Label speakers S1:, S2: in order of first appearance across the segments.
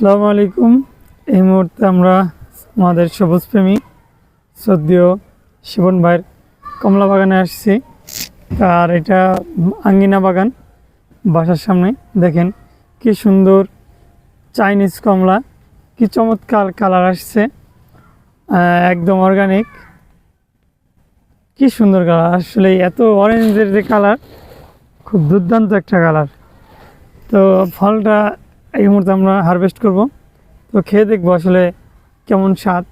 S1: আসসালামু আলাইকুম। এই মুহূর্তে আমরা আমাদের সবুজ প্রেমী সদ্য শিবন ভাইয়ের কমলা বাগানে আসছি। আর এটা আঙ্গিনা বাগান বাসার সামনে। দেখেন কি সুন্দর চাইনিজ কমলা, কি চমৎকার কালার আসছে। একদম অর্গানিক। কি সুন্দর কালার। আসলে এত অরেঞ্জের যে কালার, খুব দুর্দান্ত একটা কালার। তো ফলটা এই মুহূর্তে আমরা হারভেস্ট করব। তো খেয়ে দেখব আসলে কেমন স্বাদ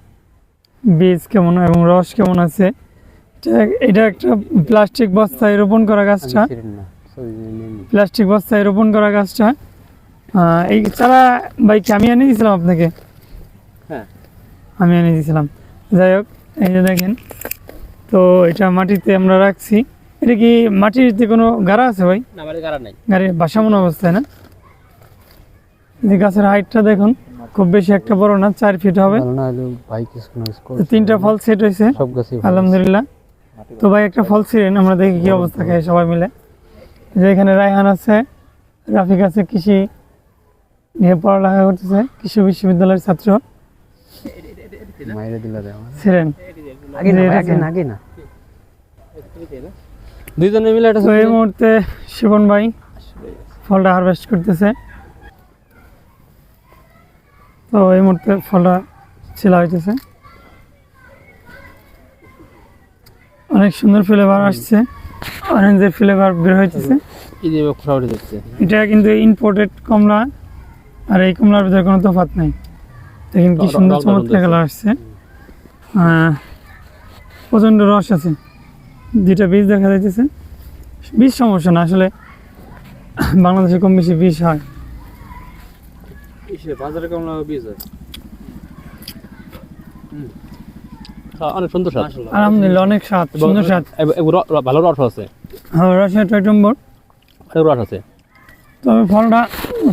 S1: বীজ কেমন এবং রস কেমন আছে। এটা- একটা প্লাস্টিক বস্তায় রোপণ করা গাছটা। প্লাস্টিক বস্তায় রোপণ করা গাছটা। এই চারা ভাই আমি এনে দিয়েছিলাম আপনাকে?
S2: হ্যাঁ।
S1: আমি এনে দিয়েছিলাম। যাই হোক এই যে দেখেন তো এটা মাটিতে আমরা রাখছি। এটা কি মাটিতে কোনো গাড়া আছে ভাই?
S2: গাড়া
S1: গাড়ির বাসামন অবস্থায় না? এই গাছের হাইটটা দেখুন খুব বেশি একটা বড় না চার ফিট হবে। তিনটা ফল সেট হয়েছে। আলহামদুলিল্লাহ। তো ভাই একটা ফল ছিলেন আমরা দেখি কি অবস্থা খাই সবাই মিলে। যে এখানে রায়হান আছে রাফিক আছে কৃষি নিয়ে পড়ালেখা করতেছে কৃষি বিশ্ববিদ্যালয়ের ছাত্র। ছিলেন যে।
S3: দুইজনে মিলে
S1: এই মুহূর্তে শিবন ভাই ফলটা হারভেস্ট করতেছে। তো এই মুহূর্তে ফলটা ছেলা হইতেছে। অনেক সুন্দর ফ্লেভার আসছে। অরেঞ্জের ফ্লেভার বের হইতেছে। এটা কিন্তু ইম্পোর্টেড কমলা আর এই কমলার ভিতরে কোনো তফাৎ নাই। দেখেন কি সুন্দর চমৎকার। কালার আসছে। আহ, প্রচণ্ড রস আছে। দুইটা বীজ দেখা যাইতেছে। বীজ সমস্যা না আসলে বাংলাদেশে কম বেশি বীজ হয়।
S2: ইসে বাজারে কমলা বীজ হয়? হ্যাঁ, অনেক সুন্দর স্বাদ।
S1: আলহামদুলিল্লাহ অনেক স্বাদ সুন্দর স্বাদ।
S2: এবং- এবং র- র- ভালো রস আছে।
S1: হ্যাঁ নম্বর
S2: অনেক রস আছে।
S1: তবে ফলটা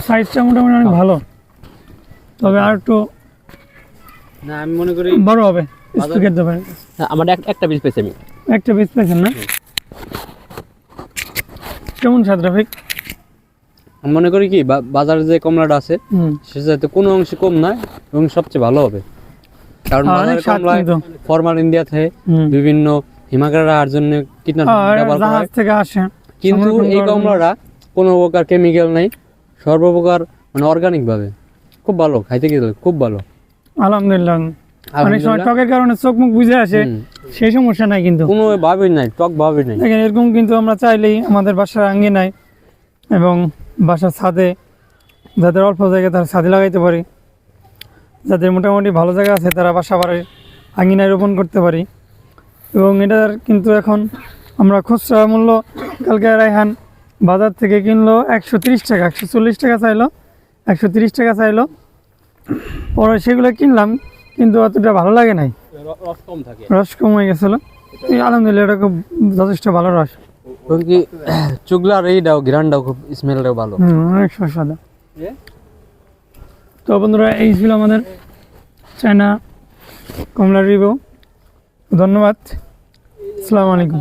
S1: সাইজটা মোটামুটি অনেক ভালো। তবে আর একটু
S2: না আমি মনে করি
S1: বড় হবে স্পিকের দেবেন
S2: আমার এক- একটা বীজ পেয়েছি আমি।
S1: একটা বীজ পেয়েছেন না? কেমন স্বাদ রাফিক?
S2: মনে করি কি বাজারে যে কমলাটা আছে সে যাতে কোনো অংশে কম নয় এবং সবচেয়ে ভালো হবে। কারণ বাজারে কমলায় থেকে বিভিন্ন হিমাগার আর জন্য কীটনাশক ব্যবহার করা
S1: জাহাজ। থেকে আসে।
S2: কিন্তু এই কমলাটা কোনো প্রকার কেমিক্যাল নেই। সর্বপ্রকার মানে অর্গানিক ভাবে। খুব ভালো খাইতে গেলে খুব ভালো।
S1: আলহামদুলিল্লাহ। অনেক সময়। টকের কারণে চোখ মুখ বুঝে আসে সেই সমস্যা নাই কিন্তু।
S2: কোনো ভাবেই নাই টক ভাবেই নাই।
S1: দেখেন এরকম কিন্তু আমরা চাইলেই আমাদের বাসার আঙ্গিনায় এবং বাসার ছাদে যাদের অল্প জায়গায় তারা ছাদে লাগাইতে পারি। যাদের মোটামুটি ভালো জায়গা আছে তারা বাসা বাড়ির আঙিনায় রোপণ করতে পারি। এবং এটার কিন্তু এখন আমরা খুচরা মূল্য কালকে রায়হান বাজার থেকে কিনলো একশো তিরিশ টাকা একশো চল্লিশ টাকা চাইলো একশো তিরিশ টাকা চাইলো। পরে সেগুলো কিনলাম কিন্তু অতটা ভালো লাগে নাই।
S2: রস কম থাকে।
S1: রস কম হয়ে গেছিল। এই আলহামদুলিল্লাহ এটা খুব যথেষ্ট ভালো রস।
S2: এবং কি চুগলার এইটাও ঘিরানটাও খুব স্মেলটাও ভালো
S1: অনেক সুস্বাদু। তো বন্ধুরা এই ছিল আমাদের চায়না কমলা রিভিউ ধন্যবাদ। আসসালামু আলাইকুম।